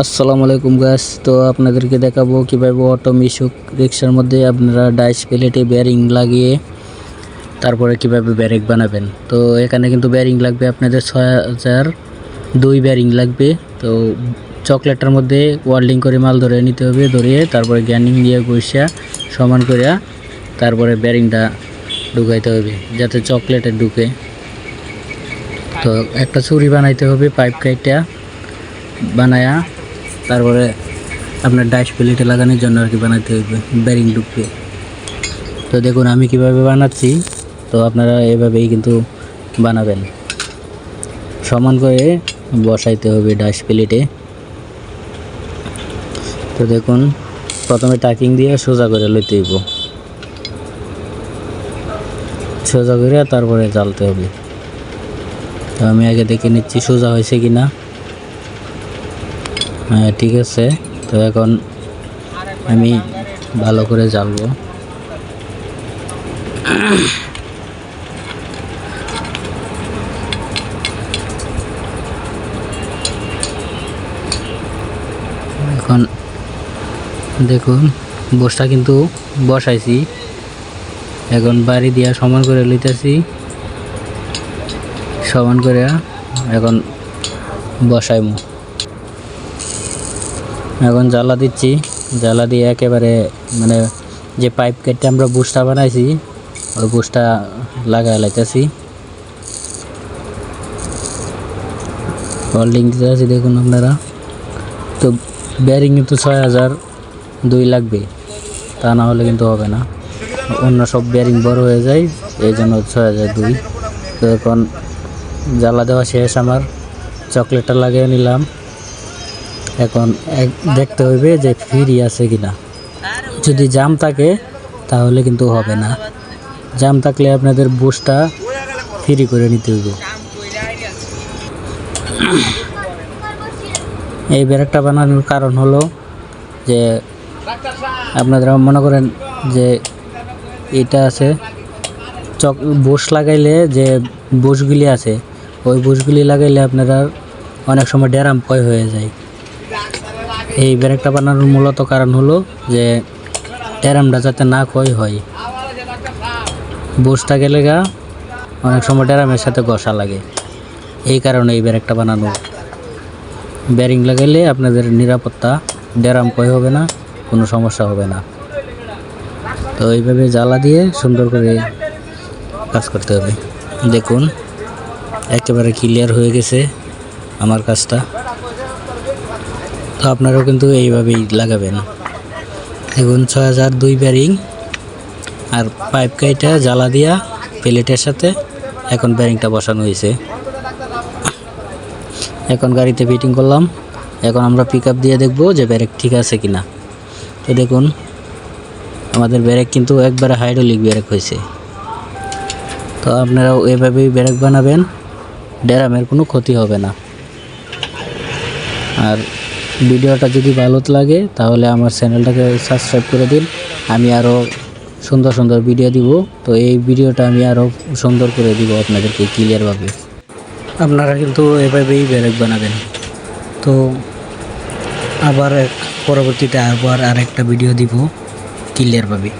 আসসালামু আলাইকুম গাছ তো আপনাদেরকে দেখাবো কীভাবে অটো মিশুক রিক্সার মধ্যে আপনারা ডাইস প্লেটে ব্যারিং লাগিয়ে তারপরে কীভাবে ব্যারেক বানাবেন। তো এখানে কিন্তু ব্যারিং লাগবে আপনাদের ছয় হাজার দুই ব্যারিং লাগবে। তো চকলেটের মধ্যে ওয়ার্ল্ডিং করে মাল ধরে নিতে হবে, ধরিয়ে তারপরে গ্যানিং দিয়ে বসিয়া সমান করিয়া তারপরে ব্যারিংটা ঢুকাইতে হবে, যাতে চকলেটে ঢুকে। তো একটা ছুরি বানাইতে হবে পাইপ কাইটা বানায়া তারপরে আপনার ডাইস প্লেটে লাগানোর জন্য আর কি বানাতে হবে ব্যারিং ঢুকবে তো দেখুন, আমি কীভাবে বানাচ্ছি, তো আপনারা এভাবেই কিন্তু বানাবেন। সমান করে বসাইতে হবে ডাইস প্লেটে তো দেখুন, প্রথমে টাকিং দিয়ে সোজা করে লইতে হইব। সোজা করে তারপরে জ্বালতে হবে। তো আমি আগে দেখে নিচ্ছি সোজা হয়েছে কি না হ্যাঁ ঠিক আছে। তো এখন আমি ভালো করে জ্বালবো। এখন দেখুন বসটা কিন্তু বসাইছি। এখন বাড়ি দিয়া সমান করে লইতেছি। সমান করে এখন বসাইমু। এখন জ্বালা দিচ্ছি। জ্বালা দিয়ে একেবারে মানে যে পাইপ কেটে আমরা বুসটা বানাইছি, ওই বুসটা লাগাই লাইতেছি। হোল্ডিং দিতে আছি দেখুন আপনারা। তো ব্যারিং কিন্তু ছয় হাজার দুই লাগবে। তা না হলে কিন্তু হবে না। অন্য সব ব্যারিং বড় হয়ে যায়, এই জন্য ছয় হাজার দুই। তো এখন জ্বালা দেওয়া শেষ আমার। চকলেটটা লাগিয়ে নিলাম। এখন দেখতে হইবে যে ফ্রি আছে কিনা। যদি জাম থাকে, তাহলে কিন্তু হবে না। জাম থাকলে আপনাদের বুসটা ফ্রি করে নিতে হইব। এই ব্যারেকটা বানানোর কারণ হলো যে আপনারা মনে করেন যে এটা আছে, চক বুশ লাগাইলে যে বুশগুলি আছে, ওই বুশগুলি লাগাইলে আপনারা অনেক সময় ড্যারাম ক্ষয় হয়ে যায়। এই ব্রেকটা বানানোর মূলত কারণ হলো যে ট্যারামটা যাতে না ক্ষয় হয়। বুসটা গেলে গা, অনেক সময় ড্যারামের সাথে ঘষা লাগে। এই কারণে এই ব্রেকটা বানানো। ব্যারিং লাগাইলে আপনাদের নিরাপত্তা ড্যারাম ক্ষয় হবে না, কোনো সমস্যা হবে না। তো এইভাবে জ্বালা দিয়ে সুন্দর করে কাজ করতে হবে। দেখুন, একেবারে ক্লিয়ার হয়ে গেছে আমার কাজটা। তো আপনারাও কিন্তু এইভাবেই লাগাবেন। এখন ছয় হাজার দুই ব্যারিং আর পাইপ কাইটা জ্বালা দিয়া প্লেটের সাথে এখন ব্যারিংটা বসানো হয়েছে। এখন গাড়িতে ফিটিং করলাম। এখন আমরা পিক দিয়ে দেখব যে ব্যারেক ঠিক আছে কি না তো দেখুন, আমাদের ব্যারেক কিন্তু একবারে হাইড্রোলিক ব্যারেক হয়েছে। তো আপনারাও এভাবেই ব্যারেক বানাবেন ড্যারামের কোনো ক্ষতি হবে না। আর ভিডিওটা যদি ভালো লাগে, তাহলে আমার চ্যানেলটাকে সাবস্ক্রাইব করে দিন। আমি আরও সুন্দর সুন্দর ভিডিও দিব। তো এই ভিডিওটা আমি আরও সুন্দর করে দিব আপনাদেরকে ক্লিয়ারভাবে আপনারা কিন্তু এভাবেই ব্যারেক বানাবেন। তো আবার পরবর্তীতে আবার আরেকটা ভিডিও দিব ক্লিয়ারভাবে